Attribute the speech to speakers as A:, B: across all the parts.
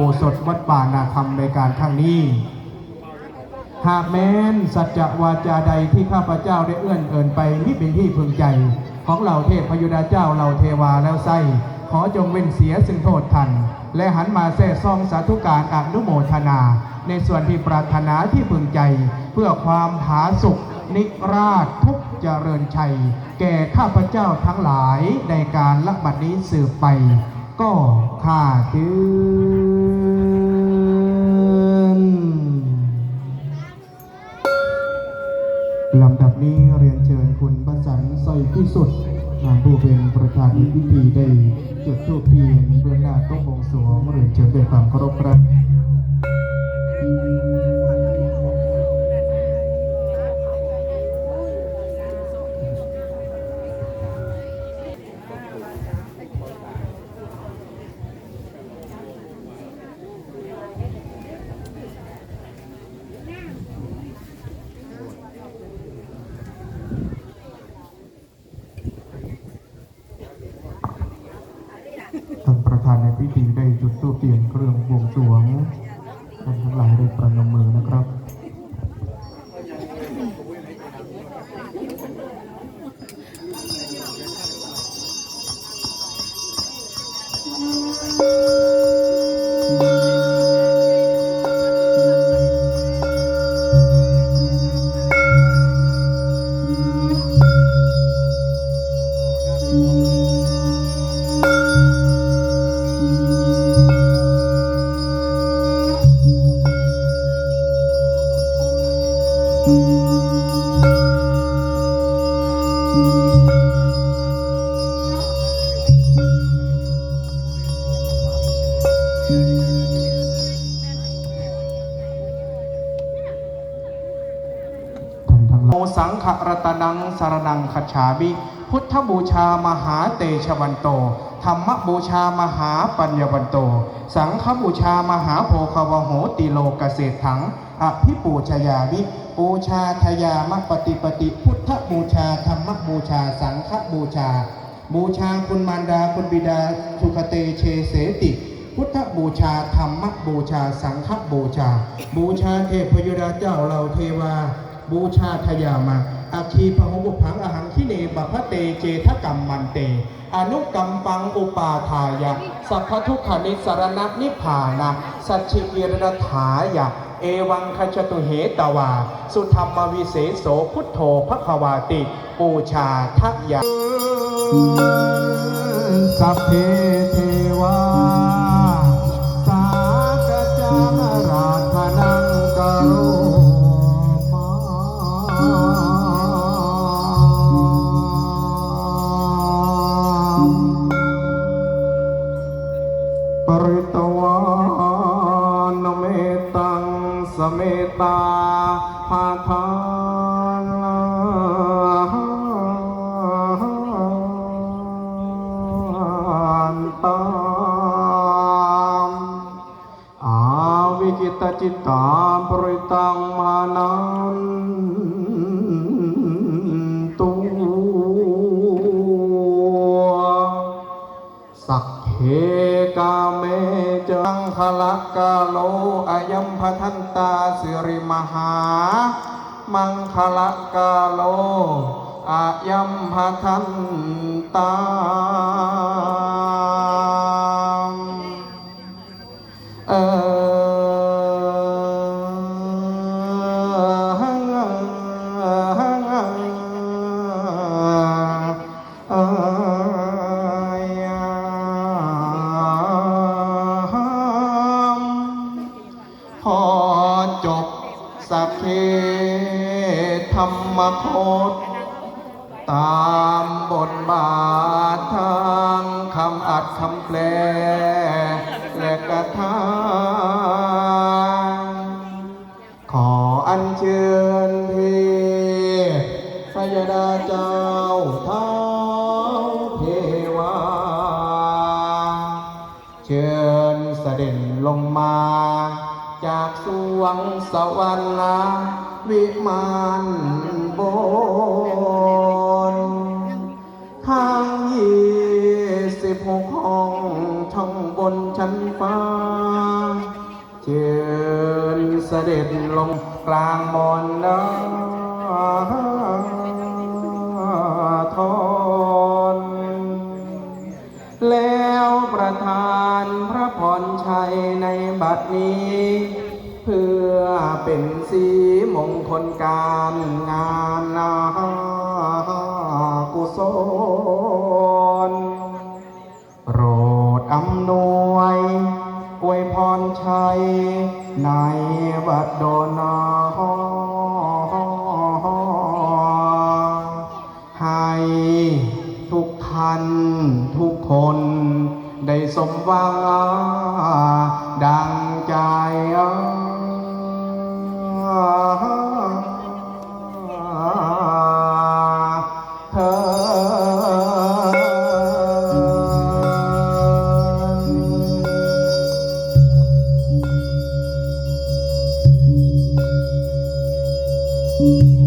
A: โบสถวัดป่านาคำในการครั้งนี้ หากแม้นสัจจะวาจาใดที่ข้าพเจ้าได้เอื้อนเอินไปนี่เป็นที่พึงใจ ของเหล่าเทพพยุดาเจ้าเหล่าเทวาแล้วไส้ขอจงเว้นเสียซึ่งโทษทัน และหันมาแท้ซองสาธุการอนุโมทนา ในส่วนที่ปรารถนาที่พึงใจ เพื่อความผาสุกนิราชทุกเจริญชัย แก่ข้าพเจ้าทั้งหลายในการละบัดนี้สืบไป ก็ข้าถืน ลำดับนี้เรียนเชิญคุณประสันสร้อยพิสุทธิ์นามผู้เป็นประธานพิธีได้จุดธูปเทียนเบื้องหน้าต้องบงสวงเรียนเชิญด้วยความเคารพครับานในพิธีได้จุดตู้เทียนเครื่องบวงสรวงท่านทั้งหลายได้ประนมมือนะครับ โมสังขรตนังสารนังขจฉามิ พุทธบูชามหาเตชะวันโต ธรรมบูชามหาปัญญวันโต สังฆบูชามหาโพคาวโหติโลกเกษตรถังอภิปูชยามิ บูชาทยามปฏิปติพุทธบูชาธรรมบูชา สังฆบูชา บูชาคุณมารดาคุณบิดาสุขเตเชเสติ พุทธบูชาธรรมบูชา สังฆบูชา บูชาเทพยุดาเจ้าเหล่าเทวา บูชาทยามาอาคีพหบุพังอหังคิเนบัพเตเจทกรรมมันเต อนุกรรมปังอุปาทายะ สัพพทุกขนิสรณนิพพานะ สัจฉิกิรณถายะ เอวังคจตุเหตวา สุธรรมวิเศษโสพุทโธพระควาติ ปูชาทะยาสัพเพเทวา กาเมจังคละกาโลอายัมพทันตาสิริมหา มังคละกาโลอายัมพทันตา ธรรมโคตตามบทบาททางคำอัดคำแปล และกระทาขออัญเชิญพี่พยดาเจ้าเท้าเทวา เชิญเสด็จลงมา จากสวงสวรรค์นะ วิมานบนทางยี่สิบหกห้องช่องบนชั้นฟ้า เชิญเสด็จลงกลางมอนนาทอนแล้วประทานพระพรชัยในบัดนี้ เป็นสีมงคลการงานนากุศลโปรดอำนวยอวยพรชัยในบัดดนา โ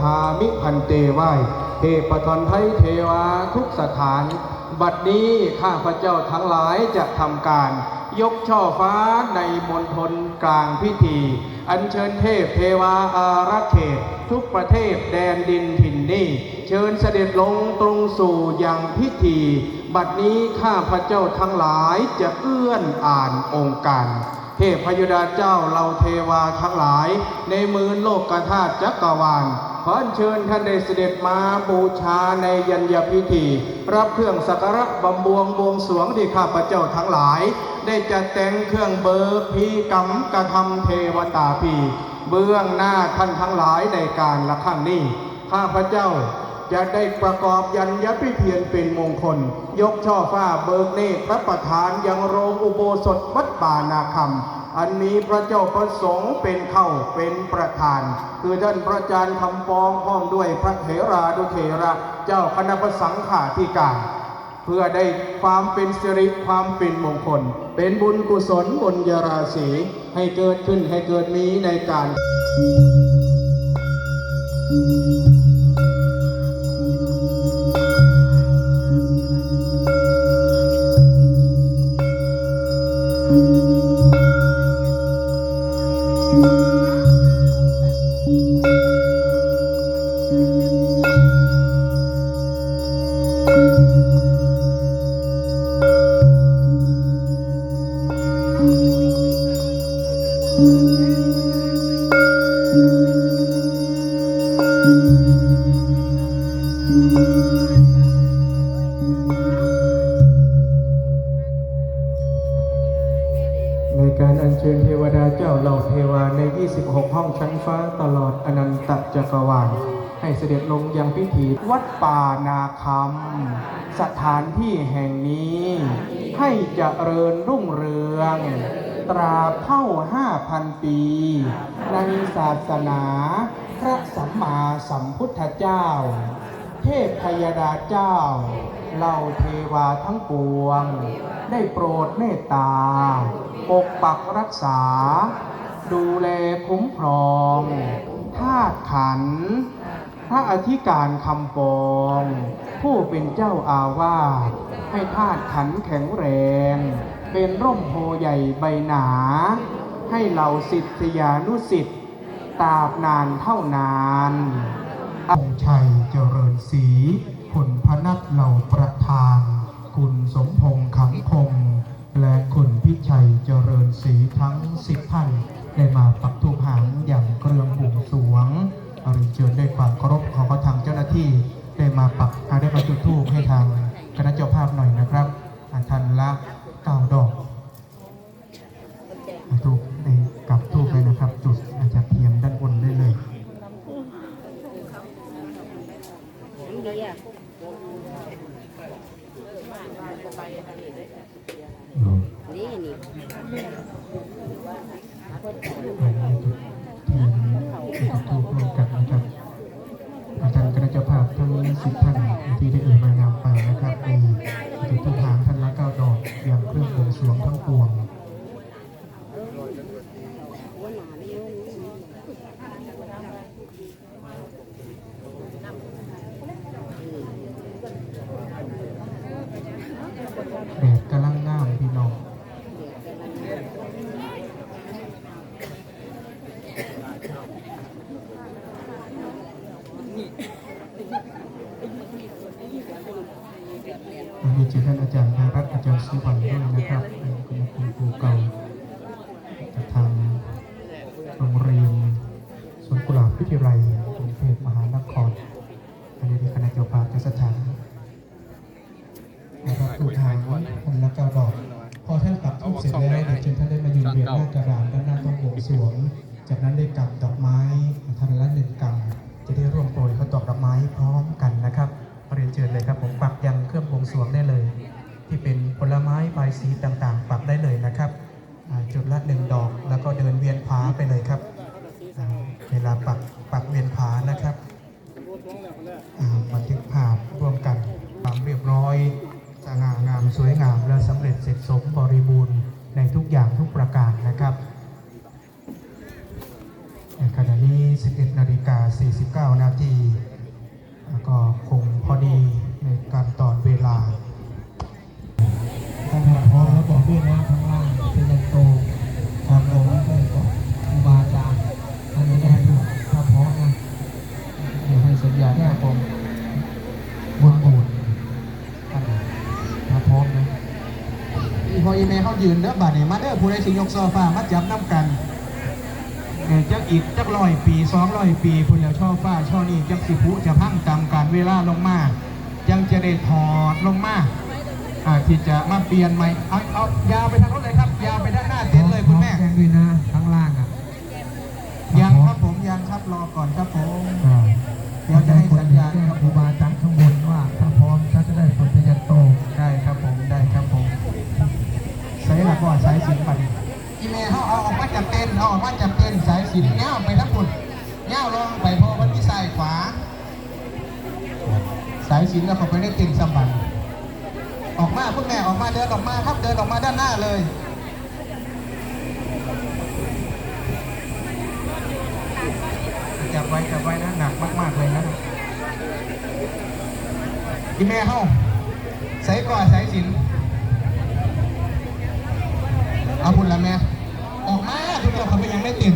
A: วันทามิพันเตไหวเทพทนไทยเทวาทุกสถาน บัดนี้ข้าพระเจ้าทั้งหลายจะทำการยกช่อฟ้าในมณฑลกลางพิธี อัญเชิญเทพเทวาอารักเขต ทุกประเทศแดนดินถิ่นนี้ เชิญเสด็จลงตรงสู่อยังพิธี บัดนี้ข้าพระเจ้าทั้งหลายจะเอื้อนอ่านองค์การ เทพพยดาเจ้าเราเทวาทั้งหลาย ในมือโลกกธาตุจักรวาล ขอเชิญท่านได้เสด็จมาบูชาในยัญญพิธี รับเครื่องสักการะบำบวงบวงสวงที่ข้าพเจ้าทั้งหลาย ได้จัดแต่งเครื่องเบิกพีกรรมกระทำเทวตาพีเบื้องหน้าท่านทั้งหลายในการละครั้งนี้ข้าพเจ้าจะได้ประกอบยัญญพิเพียนเป็นมงคล ยกช่อฟ้าเบิกเนตรพระประธานยังโรงอุโบสถวัดป่านาคำ อันมีพระเจ้าประสงค์เป็นเข้าเป็นประธาน คือท่านพระอาจารย์คำฟองพร้อมด้วยพระเถราดุเถระเจ้าคณะประสังขาธิการ เพื่อได้ความเป็นสิริความเป็นมงคล เป็นบุญกุศลบุญยราศีให้เกิดขึ้นให้เกิดมีในการใน ห้องชั้นฟ้าตลอดอนันตจักรวาล ให้เสด็จลงยังพิธีวัดป่านาคำสถานที่แห่งนี้ ให้เจริญรุ่งเรือง ตราเท่า5,000ปี ในศาสนาพระสัมมาสัมพุทธเจ้า เทพพยดาเจ้าเหล่าเทวาทั้งปวง ได้โปรดเมตตา ปกปักรักษา ดูแลคุ้มครองธาตุขันธ์พระอธิการคำปอง ผู้เป็นเจ้าอาวาสให้ธาตุขันแข็งแรง เป็นร่มโพใหญ่ใบหนา ให้เหล่าสิทธิยานุสิทธิ์ตราบนานเท่านานองชัยเจริญศรีคุณพนัทเหล่าประธาน คุณสมพงษ์ขังคม และคุณพิชัยเจริญศรีทั้งสิบท่าน ได้มาปักทูปหางอย่างเกรืองบวงสวงอริเชิญด้วยความเคารพขอพระทางเจ้าหน้าที่ได้มาปักได้มาจุดธูปให้ทางคณะเจ้าภาพหน่อยนะครับอ่าทันละเก้าดอกอ่าทูป ปวง กรุงเทพมหานครอันนี้เป็นคณะเจ้าภาพเจ้าสถานนะครับทูกทางคนละเก้าดอก พอท่านกลับทูบเสร็จแล้วเดี๋ยวเชิญท่านได้มายืนเวียนหน้ากระดานด้านหน้าต้นโบวงสวง จากนั้นได้กำดอกไม้ท่านละหนึ่งกำจะได้ร่วมโปรยข้าวตอกดอกไม้พร้อมกันนะครับเรียนเชิญเลยครับผมปักยังเครื่องบวงสรวงได้เลย ที่เป็นผลไม้ใบสีต่างๆ ปักได้เลยนะครับจุดละหนึ่งดอกแล้วก็เดินเวียนผาไปเลยครับ บันทึกภาพร่วมกันความเรียบร้อยสง่างามสวยงามและสำเร็จเสร็จสมบริบูรณ์ในทุกอย่างทุกประการนะครับในขณะนี้ 11นาฬิกา49 นาทีแล้วก็คงพอดีในการตอนเวลา
B: ถ้าพร้อมแล้วบอกด้วยนะข้างล่างเป็นยันโตครับผมก็บอกครูบาอาจารย์อันนี้ได้ถูกถ้าพร้อมนะ
A: เดี๋ยวให้สัญญาณครับผม
B: บนบูนอันนี้ถ้าพร้อมนะ
A: อีพออีเมลเขายืนเด้อบัดนี้มาเด้อผู้ใดสิยกโซฟามาจับน้ำกันเอ่อจักอีกจักร้อยปีสองร้อยปีคุณแล้วช่อฟ้าช่อนี้จักสิพุจะพังตามการเวลาลงมายังจะได้ถอดลงมาอ่าที่จะมาเปลี่ยนใหม่เอาเอายาวไปทางรถเลยครับ ยาวไปด้านหน้าเต็นท์เลยคุณแม่
B: พร้อแจ้งด้วยนะข้างล่างอะ
A: ยังครับผมยังครับรอก่อนครับผม
B: อ่า
A: เดี๋ยวจะให้สัญญาณครับ
B: ครูบาอาจารย์ข้างบนว่าถ้าพร้อมจะได้ผลเป็นยันโต
A: ก่อนสายสินปัดอีเมลเขาเอาออกมาจากเต็นเอาออกมาจากเต็นสายสินเงาไปทั้งหมดเงาลองไปพอวันที่ซ้ายขวา สายสินแล้วเขาไปได้เต็นท์สมบัติออกมาคุณแม่ออกมาเดินออกมาครับเดินออกมาด้านหน้าเลยจับไว้จับไว้นะหนักมากๆเลยนะอีเมลเขาใส่ก่อนใส่สิน เอาบุญละแม่ ออกมาทุกคนเขาไปยังไม่ติ่ม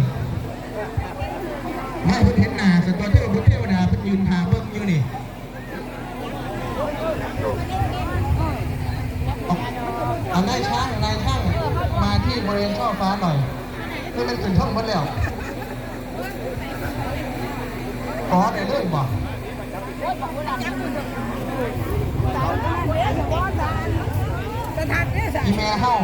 A: ไม่พิ่นเห็นหน้าสตัวเทพบุตรเทวดาเพิ่นยืนทาเบิ่งอยู่นี่เอานายช่างนายช่างมาที่บริเวณช่อฟ้าหน่อยเพื่มันขึ้นช่องหมดแล้วขอได้เลยบ่อีเมลเข้า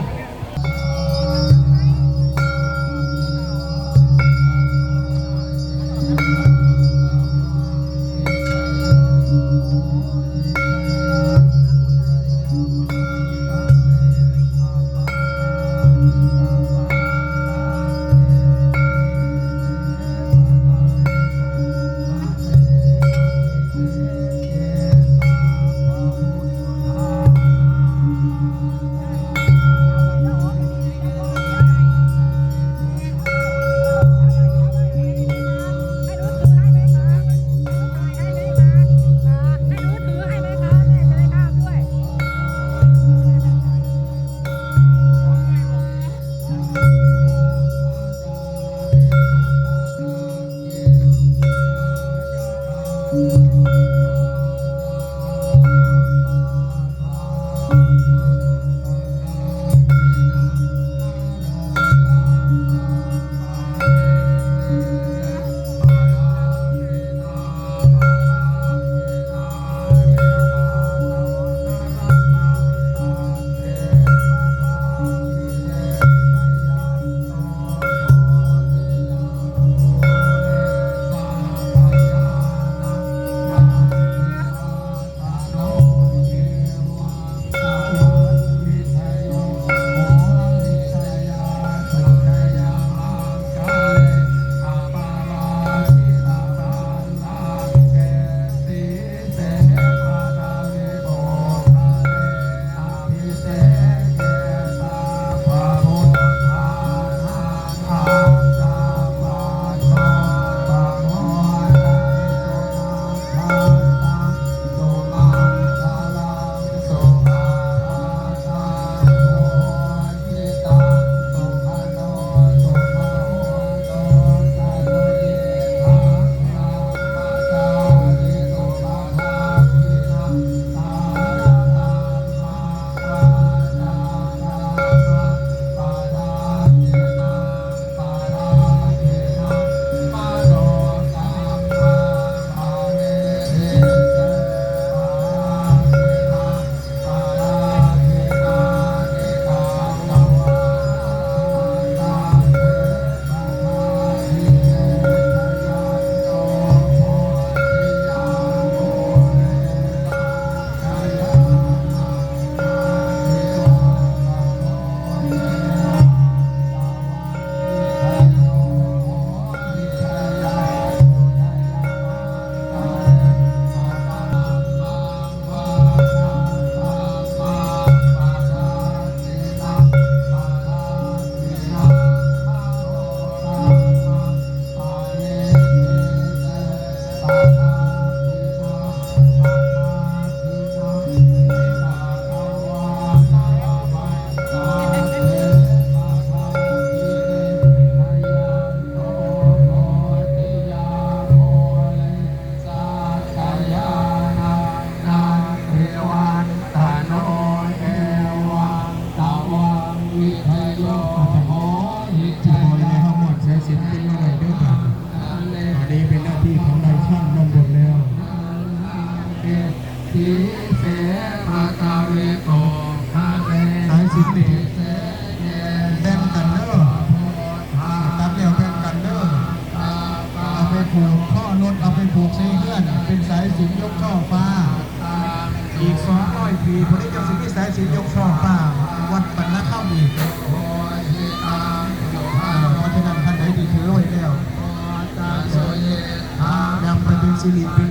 A: Felipe.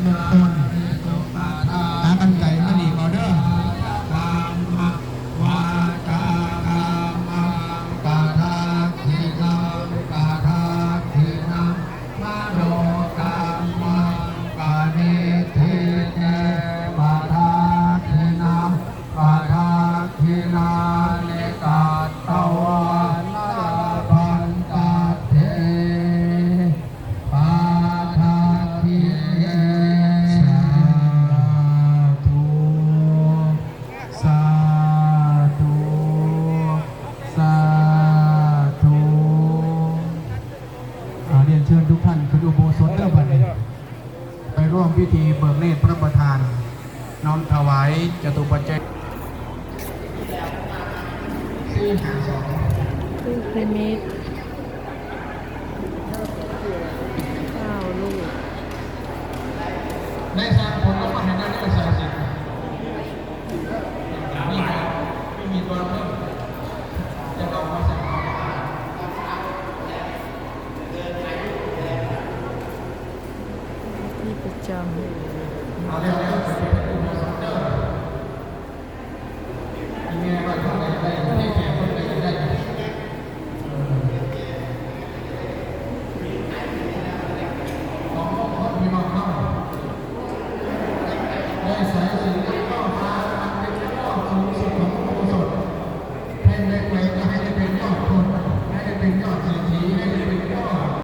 A: พระประธาน น้อมถวายจตุปัจจัยสี่สองเป็นม